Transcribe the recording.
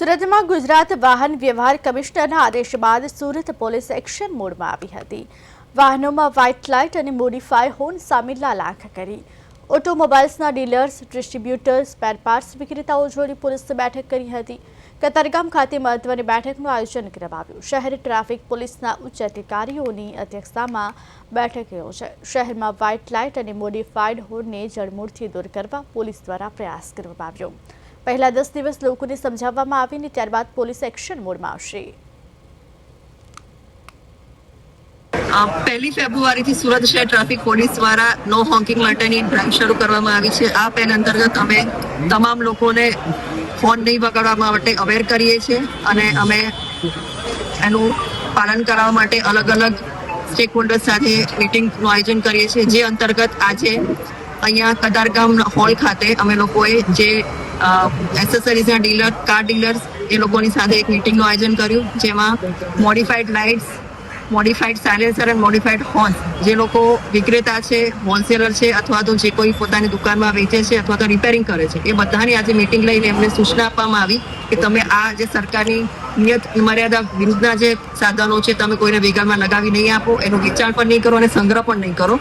સુરતમાં ગુજરાત વાહન વ્યવહાર કમિશનરના આદેશ બાદ સુરત પોલીસ એક્શન મોડમાં આવી હતી. વાહનોમાં વ્હાઇટ લાઇટ અને મોડિફાઈ હોર્ન સામે લાખ કરી. ઓટોમોબાઈલ્સના ડીલર્સ, ડિસ્ટ્રીબ્યુટર્સ, સ્પેર પાર્ટ્સ વિક્રેતાઓ જોડી પોલીસે બેઠક કરી હતી. કતારગામ ખાતે મહત્વની બેઠકનું આયોજન કરવામાં આવ્યું શહેર ટ્રાફિક પોલીસના ઉચ્ચ અધિકારીઓની અધ્યક્ષતામાં બેઠક યોજાઈ. શહેરમાં વ્હાઇટ લાઇટ અને મોડિફાઈડ હોર્નને જડમૂળથી દૂર કરવા પોલીસ દ્વારા પ્રયાસ કરવામાં આવ્યો. પહેલા દસ દિવસ લોકોને સમજાવવામાં આવીને ત્યારબાદ પોલીસ એક્શન મોડમાં આવશે. પહેલી ફેબ્રુઆરીથી સુરત શહેર ટ્રાફિક પોલીસ દ્વારા નો હોકિંગ માટેની ડ્રાઈવ શરૂ કરવામાં આવી છે. આ પેન અંતર્ગત અમે તમામ લોકોને ફોન નહીં વગાડવા માટે અવેર કરીએ છીએ અને અમે એનું પાલન કરાવવા માટે અલગ અલગ સ્ટેક હોલ્ડર સાથે મિટિંગનું આયોજન કરીએ છીએ. જે અંતર્ગત આજે અહીંયા કતારગામ હોલ ખાતે અમે લોકોએ જે એસેસરીઝના ડીલર કાર ડીલર્સ એ લોકોની સાથે એક મિટિંગનું આયોજન કર્યું, જેમાં મોડિફાઈડ લાઇટ્સ મોડિફાઈડ સાયલેન્સર અને મોડિફાઈડ હોર્ન જે લોકો વિક્રેતા છે હોલસેલર છે, અથવા તો જે કોઈ પોતાની દુકાનમાં વેચે છે, અથવા તો રિપેરિંગ કરે છે, એ બધાની આજે મિટિંગ લઈને એમને સૂચના આપવામાં આવી કે તમે આ જે સરકારની નિયત મર્યાદા વિરુદ્ધના જે સાધનો છે, તમે કોઈને વેગામાં લગાવી નહીં આપો, એનું વેચાણ પણ નહીં કરો અને સંગ્રહ પણ નહીં કરો.